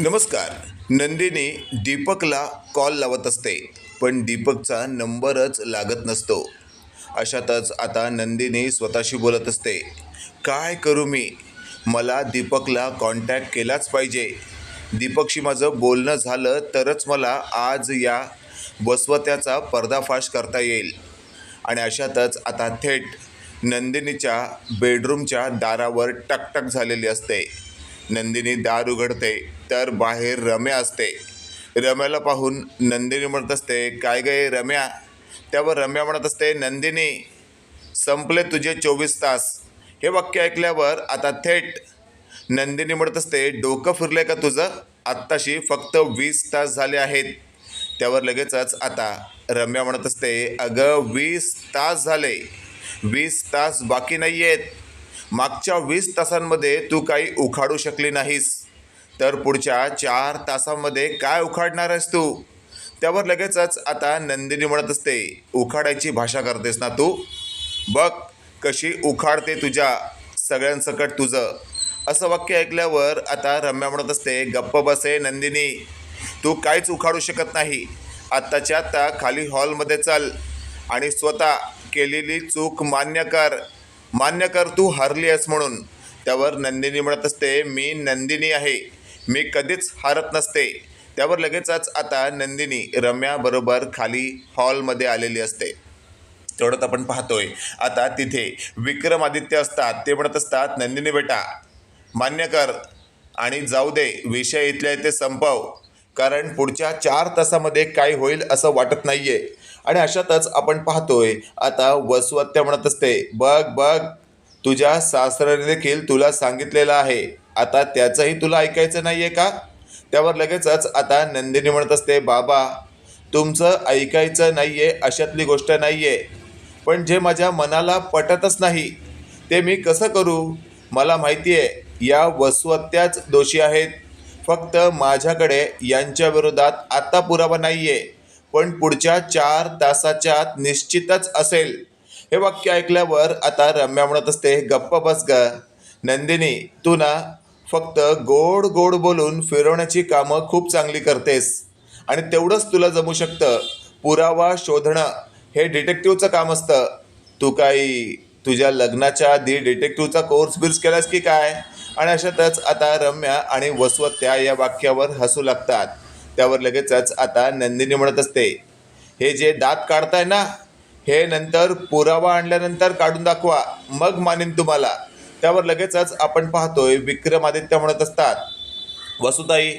नमस्कार. नंदिनी दीपकला कॉल लावत असते पण दीपकचा नंबरच लागत नसतो. अशातच आता नंदिनी स्वतःशी बोलत असते काय करू मी? मला दीपकला कॉन्टॅक्ट केलाच पाहिजे. दीपकशी माझं बोलणं झालं तरच मला आज या बसवत्याचा पर्दाफाश करता येईल. आणि अशातच आता थेट नंदिनीच्या बेडरूमच्या दारावर टकटक झालेली असते. नंदिनी दार उघडते तर बाहेर रम्या असते. रम्याला पाहून नंदिनी म्हणत असते काय गे रम्या? त्यावर रम्या म्हणत असते नंदिनी संपले तुझे चोवीस तास. हे वाक्य ऐकल्यावर आता थेट नंदिनी म्हणत असते डोकं फिरलंय का तुझं? आत्ताशी फक्त वीस तास झाले आहेत. त्यावर लगेचच आता रम्या म्हणत असते अगं वीस तास झाले. वीस तास बाकी नाही आहेत मागच्या वीस तासांमध्ये तू काही उखाडू शकली नाहीस. तर पुढच्या चार तासांमध्ये काय उखाडणार आहेस तू? त्यावर लगेचच आता नंदिनी म्हणत असते उखाडायची भाषा करतेस ना तू? बघ कशी उखाडते तुझ्या सगळ्यांसकट तुझं. असं वाक्य ऐकल्यावर आता रम्या म्हणत असते गप्प बसे नंदिनी तू काहीच उखाडू शकत नाही. आत्ताच्या आत्ता खाली हॉलमध्ये चल आणि स्वतः केलेली चूक मान्य कर. मान्य कर तू हरली आहेस म्हणून. त्यावर नंदिनी म्हणत असते मी नंदिनी आहे. मी कधीच हारत नसते. त्यावर लगेचच आता नंदिनी रम्याबरोबर खाली हॉलमध्ये आलेली असते. तेवढंच आपण पाहतोय. आता तिथे विक्रमादित्य असतात. ते म्हणत असतात नंदिनी बेटा मान्य कर आणि जाऊ दे विषय इथल्या इथे संपव. कारण पुढच्या चार तासामध्ये काय होईल असं वाटत नाही आहे आणि अशातच आपण पाहतोय आता वसुअत्या म्हणत असते बघ बघ तुझ्या सासऱ्याने देखील तुला सांगितलेलं आहे. आता त्याचंही तुला ऐकायचं नाहीये का? त्यावर लगेचच आता नंदिनी म्हणत असते बाबा तुमचं ऐकायचं नाहीये अशातली गोष्ट नाहीये. पण जे माझ्या मनाला पटतच नाही ते मी कसं करू? मला माहिती आहे या वसवत्याच दोषी आहेत. फक्त माझ्याकडे यांच्या विरोधात आत्ता पुरावा नाही आहे पण पुढच्या चार तासाच्या आत निश्चितच असेल. हे वाक्य ऐकल्यावर आता रम्या म्हणत असते गप्प बस ग. नंदिनी तू ना फक्त गोड गोड बोलून फिरवण्याची कामं खूप चांगली करतेस. आणि तेवढंच तुला जमू शकतं. पुरावा शोधणं हे डिटेक्टिव्हचं काम असतं. तू काही तुझ्या लग्नाच्या आधी डिटेक्टिव्हचा कोर्स बिर्स केलास की काय? आणि अशातच आता रम्या आणि वसवत्या या वाक्यावर हसू लागतात. त्यावर लगेचच आता नंदिनी म्हणत असते हे जे दात काढताय ना हे नंतर पुरावा आणल्यानंतर काढून दाखवा मग मानेन तुम्हाला. त्यावर लगेचच आपण पाहतोय विक्रमादित्य म्हणत असतात वसुताई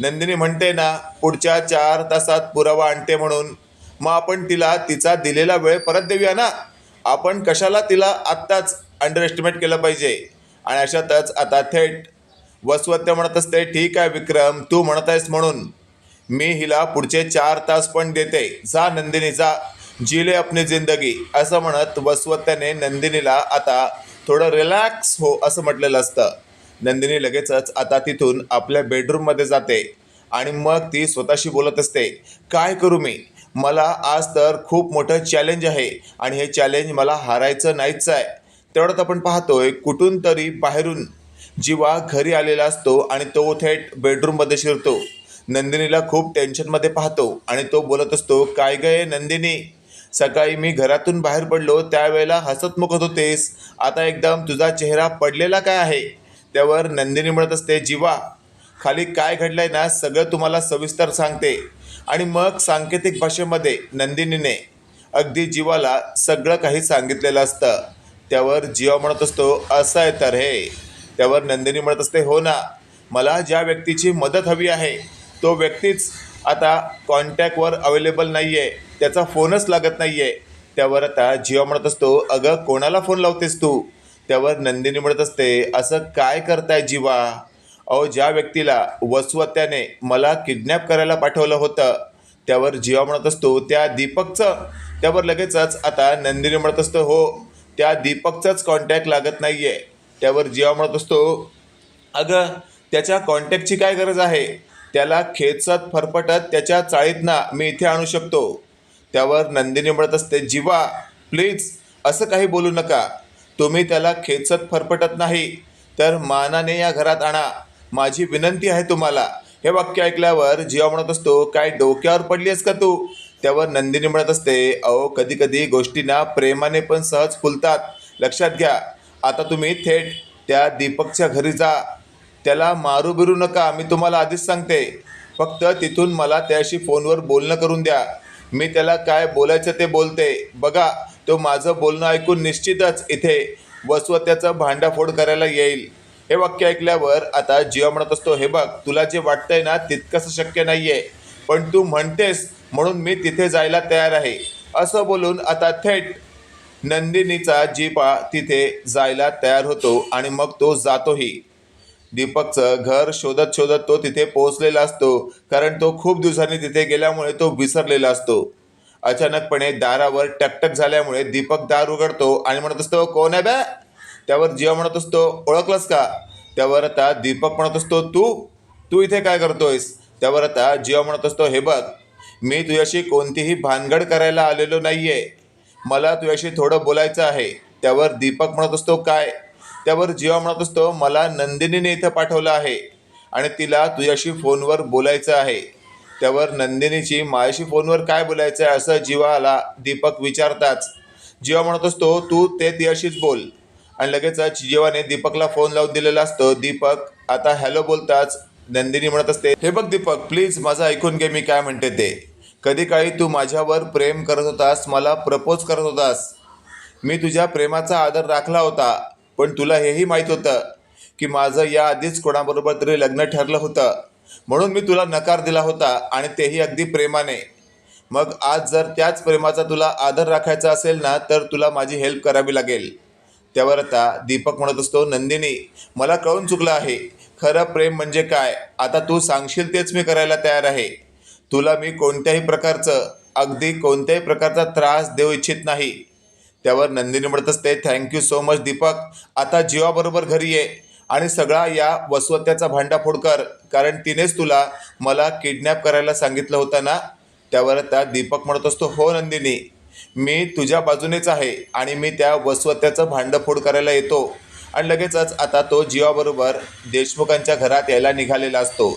नंदिनी म्हणते ना पुढच्या चार तासात पुरावा आणते म्हणून मग आपण तिला तिचा दिलेला वेळ परत देऊया ना? आपण कशाला तिला आत्ताच अंडर एस्टिमेट केलं पाहिजे? आणि अशातच आता थेट वसवत्य म्हणत असते ठीक आहे विक्रम तू म्हणत आहेस म्हणून. मी हिला पुढचे चार तास पण देते. जा नंदिनी जा. जिले आपली जिंदगी. असं म्हणत वसवत्याने नंदिनीला आता थोडं रिलॅक्स हो असं म्हटलेलं असतं. नंदिनी लगेचच आता तिथून आपल्या बेडरूममध्ये जाते आणि मग ती स्वतःशी बोलत असते काय करू मी? मला आज तर खूप मोठं चॅलेंज आहे आणि हे चॅलेंज मला हारायचं नाहीच आहे. तेवढ्यात आपण पाहतोय कुठून तरी बाहेरून जीवा घरी आलेला असतो आणि तो थेट बेडरूममध्ये शिरतो. नंदिनीला खूप टेन्शनमध्ये पाहतो आणि तो बोलत असतो काय गय नंदिनी? सकाळी मी घरातून बाहेर पडलो त्यावेळेला हसत मुखत होतेस. आता एकदम तुझा चेहरा पडलेला काय आहे? त्यावर नंदिनी म्हणत असते जीवा खाली काय घडलंय ना सगळं तुम्हाला सविस्तर सांगते. आणि मग सांकेतिक भाषेमध्ये नंदिनीने अगदी जीवाला सगळं काही सांगितलेलं असतं. त्यावर जीवा म्हणत असतो असं आहे तर हे. त्यावर नंदिनी म्हणत असते हो ना मला ज्या व्यक्तीची मदत हवी आहे तो व्यक्तीच आता कॉन्टॅक्टवर अवेलेबल नाही आहे त्याचा फोनच लागत नाही आहे त्यावर आता जिओ म्हणत असतो अगं कोणाला फोन लावतेस तू? त्यावर नंदिनी म्हणत असते असं काय करताय जीवा? अहो ज्या व्यक्तीला वसुवत्याने मला किडनॅप करायला पाठवलं होतं त्यावर जीवा म्हणत असतो त्या दीपकचं? त्यावर लगेचच आता नंदिनी म्हणत असतो हो त्या दीपकचाच कॉन्टॅक्ट लागत नाही आहे त्यावर जीवा म्हणत असतो अगं त्याच्या कॉन्टॅक्टची काय गरज आहे? त्याला खेचत फरफटत त्याच्या चाळीतना मी इथे आणू शकतो. त्यावर नंदिनी म्हणत असते जीवा प्लीज असं काही बोलू नका. तुम्ही त्याला खेचत फरफटत नाही तर मानाने या घरात आणा. माझी विनंती आहे तुम्हाला. हे वाक्य ऐकल्यावर जीवा म्हणत असतो काय डोक्यावर पडली आहेस का तू? त्यावर नंदिनी म्हणत असते अहो कधी कधी प्रेमाने पण सहज फुलतात. लक्षात घ्या आता तुम्ही थेट त्या दीपकच्या घरी जा. त्याला मारू बिरू नका मी तुम्हाला आधीच सांगते. फक्त तिथून मला त्याशी फोनवर बोलणं करून द्या. मी त्याला काय बोलायचं ते बोलते. बघा तो माझं बोलणं ऐकून निश्चितच इथे वसवत्याचं भांडाफोड करायला येईल. हे वाक्य ऐकल्यावर आता जीवा म्हणत असतो हे बघ तुला जे वाटतंय ना तितकंसं शक्य नाही आहे पण तू म्हणतेस म्हणून मी तिथे जायला तयार आहे. असं बोलून आता थेट नंदिनीचा जीपा तिथे जायला तयार होतो आणि मग तो जातोही. दीपकचं घर शोधत शोधत तो तिथे पोहोचलेला असतो कारण तो खूप दिवसांनी तिथे गेल्यामुळे तो विसरलेला असतो. अचानकपणे दारावर टकटक झाल्यामुळे दीपक दार उघडतो आणि म्हणत असतो कोण आहे बॅ? त्यावर जीवा म्हणत असतो ओळखलंस का? त्यावर आता दीपक म्हणत असतो तू? तू इथे काय करतोयस? त्यावर आता जीवा म्हणत असतो हे बघ मी तुझ्याशी कोणतीही भानगड करायला आलेलो नाहीये. मला तुझ्याशी थोडं बोलायचं आहे. त्यावर दीपक म्हणत असतो काय? त्यावर जीवा म्हणत असतो मला नंदिनीने इथं पाठवलं आहे आणि तिला तुझ्याशी फोनवर बोलायचं आहे. त्यावर नंदिनीची माझ्याशी फोनवर काय बोलायचं आहे असं जीवाला दीपक विचारताच. जीवा म्हणत असतो तू ते तिच्याशीच बोल. आणि लगेचच जीवाने दीपकला फोन लावून दिलेला असतो. दीपक आता हॅलो बोलताच नंदिनी म्हणत असते हे बघ दीपक प्लीज माझं ऐकून घे मी काय म्हणते ते. कधी काळी तू माझ्यावर प्रेम करत होतास मला प्रपोज करत होतास. मी तुझ्या प्रेमाचा आदर राखला होता पण तुला हेही माहीत होतं की माझं या आधीच कोणाबरोबर तरी लग्न ठरलं होतं. म्हणून मी तुला नकार दिला होता आणि तेही अगदी प्रेमाने. मग आज जर त्याच प्रेमाचा तुला आदर राखायचा असेल ना तर तुला माझी हेल्प करावी लागेल. त्यावर आता दीपक म्हणत असतो नंदिनी मला कळून चुकलं आहे. खरं प्रेम म्हणजे काय? आता तू सांगशील तेच मी करायला तयार आहे. तुला मी कोणत्याही प्रकारचं अगदी कोणत्याही प्रकारचा त्रास देऊ इच्छित नाही. त्यावर नंदिनी म्हणत असते थँक्यू सो मच दीपक. आता जीवाबरोबर घरी ये आणि सगळा या वसवत्याचा भांडाफोड कर. कारण तिनेच तुला मला किडनॅप करायला सांगितलं होतं ना? त्यावर त्या दीपक म्हणत असतो हो नंदिनी मी तुझ्या बाजूनेच आहे आणि मी त्या वसवत्याचं भांडफोड करायला येतो. आणि लगेचच आता तो जीवाबरोबर देशमुखांच्या घरात यायला निघालेला असतो.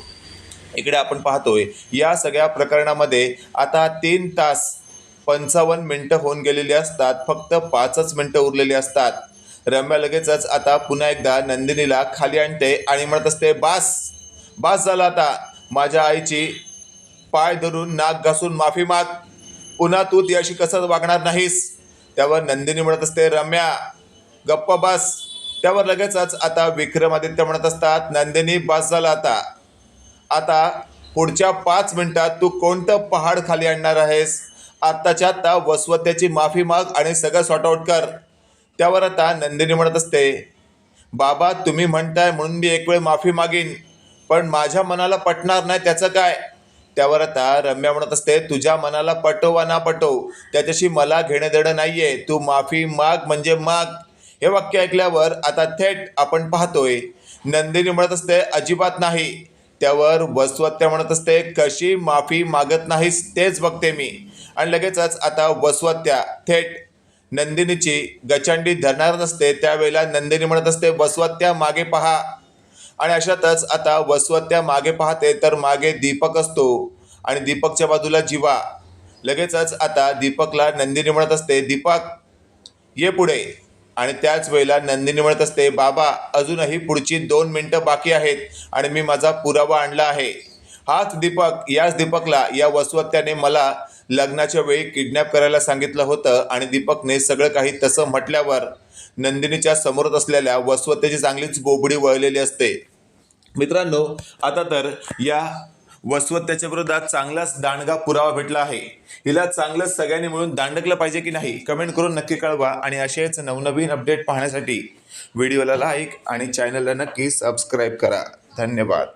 इकडे आपण पाहतोय या सगळ्या प्रकरणामध्ये आता तीन तास पंचावन्न मिनटं होऊन गेलेली असतात फक्त पाचच मिनटं उरलेली असतात. रम्या लगेचच आता पुन्हा एकदा नंदिनीला खाली आणते आणि म्हणत असते बास बास झाला आता. माझ्या आईची पाय धरून नाक घासून माफी माग. पुन्हा तू ती अशी कसं वागणार नाहीस. त्यावर नंदिनी म्हणत असते रम्या गप्प बास. त्यावर लगेचच आता विक्रमादित्य म्हणत असतात नंदिनी बास झाला आता. आता पुढच्या पाच मिनिटात तू कोणतं पहाड खाली आणणार आहेस? आत्ताच्या आत्ता वसवत्याची माफी माग आणि सगळं सॉर्ट आउट कर. त्यावर आता नंदिनी म्हणत असते बाबा तुम्ही म्हणताय म्हणून मी एक वेळ माफी मागीन पण माझ्या मनाला पटणार नाही त्याचं काय? त्यावर आता रम्या म्हणत असते तुझ्या मनाला पटव वा ना पटव त्याच्याशी मला घेणं देणं नाहीये तू माफी माग म्हणजे माग. हे वाक्य ऐकल्यावर आता थेट आपण पाहतोय नंदिनी म्हणत असते अजिबात नाही त्यावर वसवत्या म्हणत असते कशी माफी मागत नाहीस तेच बघते मी. आणि लगेचच आता वसवत्या थेट नंदिनीची गचांडी धरणार नसते त्यावेळेला नंदिनी म्हणत असते वसवत्या मागे पहा. आणि अशातच आता वसवत्या मागे पाहते तर मागे दीपक असतो आणि दीपकच्या बाजूला जीवा. लगेचच आता दीपकला नंदिनी म्हणत असते दीपक ये पुढे. आणि त्याच वेळेला नंदिनी म्हणत असते बाबा अजूनही पुढची दोन मिनटं बाकी आहेत आणि मी माझा पुरावा आणला आहे. हाच दीपक याच दीपकला या वसवत्याने मला लग्नाच्या वेळी किडनॅप करायला सांगितलं होतं आणि दीपकने सगळं काही तसं म्हटल्यावर नंदिनीच्या समोरच असलेल्या वसवत्याची चांगलीच बोबडी वळलेली असते. मित्रांनो आता तर या वसवत त्याच्या विरोधात चांगलाच दांडगा पुरावा भेटला आहे. हिला चांगलंच सगळ्यांनी मिळून दांडकलं पाहिजे की नाही कमेंट करून नक्की कळवा आणि असेच नवनवीन अपडेट पाहण्यासाठी व्हिडिओला लाईक आणि चॅनलला नक्की सबस्क्राईब करा. धन्यवाद.